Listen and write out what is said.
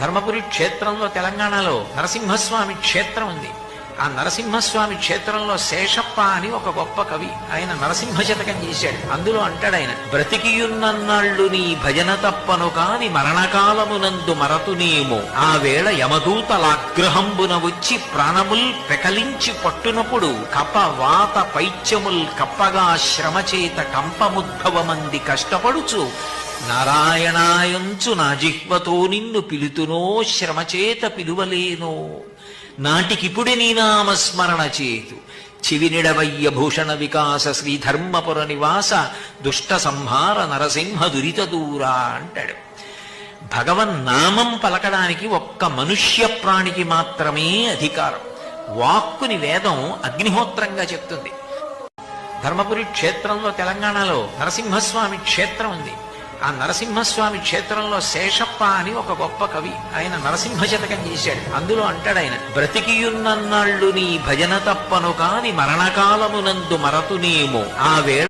ధర్మపురి క్షేత్రంలో తెలంగాణలో నరసింహస్వామి క్షేత్రం ఉంది. ఆ నరసింహస్వామి క్షేత్రంలో శేషప్ప అని ఒక గొప్ప కవి ఆయన నరసింహ శతకం చేశాడు. అందులో అంటాడు ఆయన బ్రతికియున్నన్నాళ్ళు నీ భజన తప్పను కాని మరణకాలమునందు మరతునేమో ఆ వేళ యమదూతలాగ్రహంబున వచ్చి ప్రాణముల్ పెకలించి పట్టునప్పుడు కప వాత పైత్యముల్ కప్పగా శ్రమచేత కంపముద్భవమంది కష్టపడుచు నారాయణాయంచు నా జిహ్వతో నిన్ను పిలుతునో శ్రమచేత పిలువలేనో. నాటికిపుడి నీ నామస్మరణ చేతు. చివినిడవయ్య భూషణ వికాస శ్రీధర్మపుర నివాస దుష్ట సంహార నరసింహ దురిత దూరా అంటాడు. భగవన్ నామం పలకడానికి ఒక్క మనుష్య ప్రాణికి మాత్రమే అధికారం. వాక్కుని వేదం అగ్నిహోత్రంగా చెప్తుంది. ధర్మపురి క్షేత్రంలో తెలంగాణలో నరసింహస్వామి క్షేత్రం ఉంది. ఆ నరసింహస్వామి క్షేత్రంలో శేషప్ప అని ఒక గొప్ప కవి. ఆయన నరసింహ శతకం చేశాడు. అందులో అంటాడు ఆయన బ్రతికియున్నన్నాళ్ళు నీ భజన తప్పను కాని మరణకాలమునందు మరతునేమో. ఆ వేళ